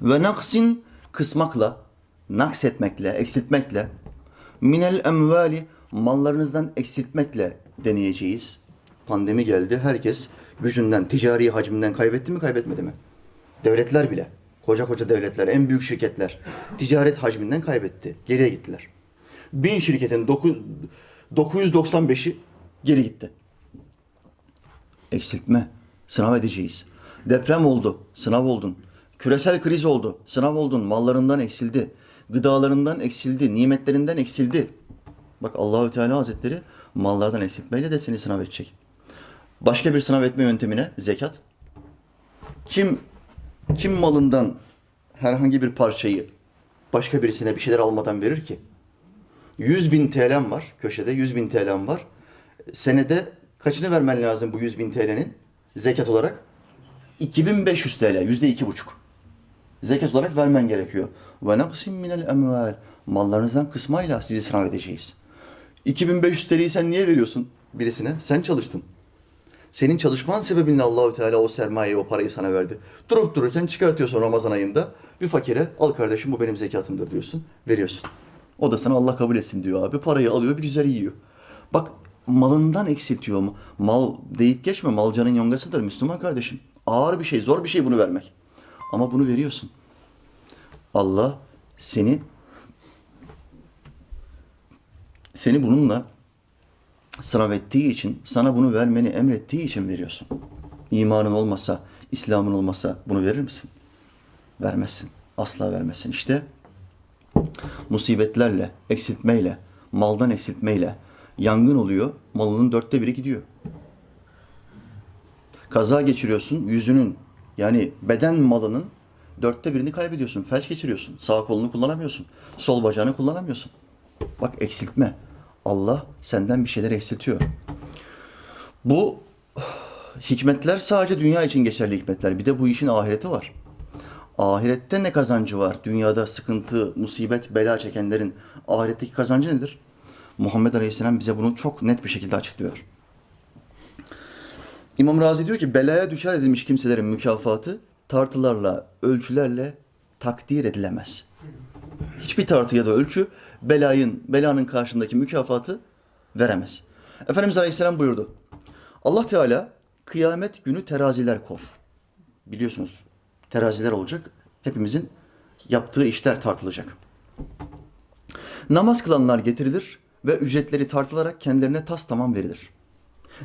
Ve naksin kısmakla, naksetmekle, eksiltmekle, minel emvali mallarınızdan eksiltmekle deneyeceğiz. Pandemi geldi. Herkes gücünden, ticari hacminden kaybetti mi, kaybetmedi mi? Devletler bile, koca koca devletler, en büyük şirketler ticaret hacminden kaybetti. Geriye gittiler. Bin şirketin doku- 995'i geri gitti. Eksiltme, sınav edeceğiz. Deprem oldu, sınav oldun. Küresel kriz oldu, sınav oldun. Mallarından eksildi, gıdalarından eksildi, nimetlerinden eksildi. Bak Allahü Teala Hazretleri mallardan eksiltmeyle de seni sınav edecek. Başka bir sınav etme yöntemine zekat. Kim kim malından herhangi bir parçayı başka birisine bir şeyler almadan verir ki? 100 bin TL'm var köşede 100 bin TL'm var. Senede kaçını vermen lazım bu 100 bin TL'nin zekat olarak? 2500 TL yüzde iki buçuk. Zekat olarak vermen gerekiyor. Ve naksim minel emval. Mallarınızdan kısmayla sizi sınav edeceğiz. 2500 TL'yi sen niye veriyorsun birisine? Sen çalıştın. Senin çalışman sebebiyle Allahü Teala o sermayeyi, o parayı sana verdi. Durup dururken çıkartıyorsun Ramazan ayında. Bir fakire al kardeşim bu benim zekatımdır diyorsun. Veriyorsun. O da sana Allah kabul etsin diyor abi. Parayı alıyor bir güzel yiyor. Bak malından eksiltiyor mu? Mal deyip geçme. Malcanın yongasıdır Müslüman kardeşim. Ağır bir şey, zor bir şey bunu vermek. Ama bunu veriyorsun. Allah seni seni bununla sınav ettiği için, sana bunu vermeni emrettiği için veriyorsun. İmanın olmasa, İslam'ın olmasa bunu verir misin? Vermezsin. Asla vermezsin. İşte musibetlerle, eksiltmeyle, maldan eksiltmeyle yangın oluyor, malının dörtte biri gidiyor. Kaza geçiriyorsun, yüzünün yani beden malının dörtte birini kaybediyorsun. Felç geçiriyorsun. Sağ kolunu kullanamıyorsun. Sol bacağını kullanamıyorsun. Bak eksiltme. Allah senden bir şeyler eksiltiyor. Bu hikmetler sadece dünya için geçerli hikmetler. Bir de bu işin ahireti var. Ahirette ne kazancı var? Dünyada sıkıntı, musibet, bela çekenlerin ahiretteki kazancı nedir? Muhammed Aleyhisselam bize bunu çok net bir şekilde açıklıyor. İmam Razi diyor ki belaya düşer edilmiş kimselerin mükafatı tartılarla, ölçülerle takdir edilemez. Hiçbir tartı ya da ölçü belayın, belanın karşındaki mükafatı veremez. Efendimiz Aleyhisselam buyurdu. Allah Teala kıyamet günü teraziler kor. Biliyorsunuz teraziler olacak. Hepimizin yaptığı işler tartılacak. Namaz kılanlar getirilir ve ücretleri tartılarak kendilerine tas tamam verilir.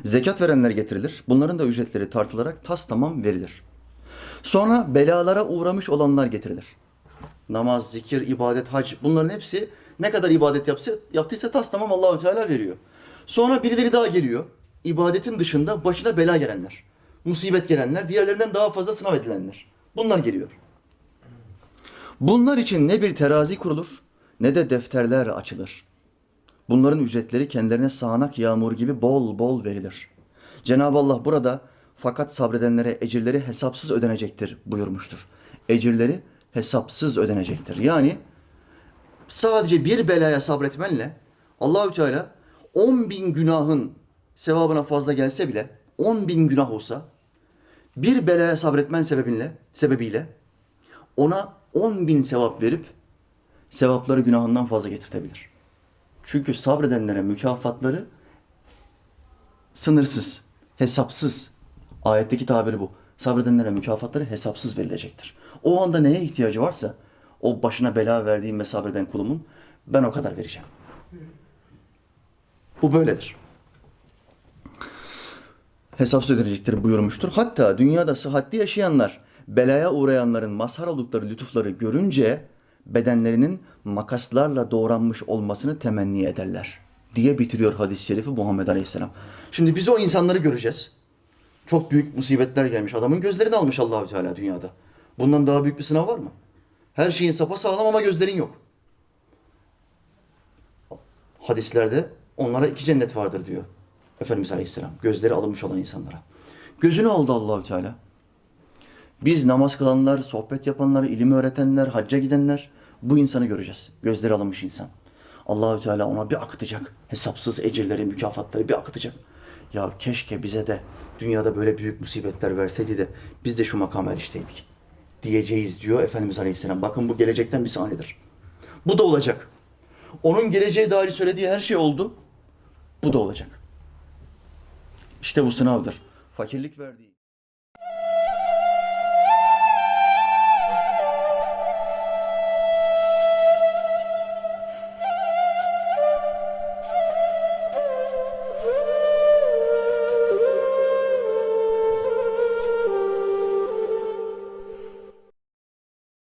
Zekat verenler getirilir. Bunların da ücretleri tartılarak tas tamam verilir. Sonra belalara uğramış olanlar getirilir. Namaz, zikir, ibadet, hac bunların hepsi ne kadar ibadet yapsa, yaptıysa tas tamam Allahü Teala veriyor. Sonra birileri daha geliyor. İbadetin dışında başına bela gelenler. Musibet gelenler, diğerlerinden daha fazla sınav edilenler. Bunlar geliyor. Bunlar için ne bir terazi kurulur ne de defterler açılır. Bunların ücretleri kendilerine sağanak yağmur gibi bol bol verilir. Cenab-ı Allah burada fakat sabredenlere ecirleri hesapsız ödenecektir buyurmuştur. Ecirleri hesapsız ödenecektir. Yani sadece bir belaya sabretmenle Allahü Teala 10 bin günahın sevabına fazla gelse bile 10 bin günah olsa bir belaya sabretmen sebebiyle, sebebiyle ona 10 bin sevap verip sevapları günahından fazla getirtebilir. Çünkü sabredenlere mükafatları sınırsız, hesapsız. Ayetteki tabiri bu. Sabredenlere mükafatları hesapsız verilecektir. O anda neye ihtiyacı varsa o başına bela verdiğim ve sabreden kulumun ben o kadar vereceğim. Bu böyledir. Hesapsız ödenecektir buyurmuştur. Hatta dünyada sıhhatli yaşayanlar belaya uğrayanların mazhar oldukları lütufları görünce bedenlerinin makaslarla doğranmış olmasını temenni ederler diye bitiriyor hadis-i şerifi Muhammed Aleyhisselam. Şimdi biz o insanları göreceğiz. Çok büyük musibetler gelmiş. Adamın gözlerini almış Allahü Teala dünyada. Bundan daha büyük bir sınav var mı? Her şeyin sapa sağlam ama gözlerin yok. Hadislerde onlara iki cennet vardır diyor Efendimiz Aleyhisselam. Gözleri alınmış olan insanlara. Gözünü aldı Allahü Teala. Biz namaz kılanlar, sohbet yapanlar, ilim öğretenler, hacca gidenler bu insanı göreceğiz. Gözleri alınmış insan. Allahü Teala ona bir akıtacak. Hesapsız ecirleri, mükafatları bir akıtacak. Ya keşke bize de dünyada böyle büyük musibetler verseydi de biz de şu makama erişseydik. diyeceğiz diyor Efendimiz Aleyhisselam. Bakın bu gelecekten bir sahnedir. Bu da olacak. Onun geleceğe dair söylediği her şey oldu. Bu da olacak. İşte bu sınavdır. Fakirlik verdiği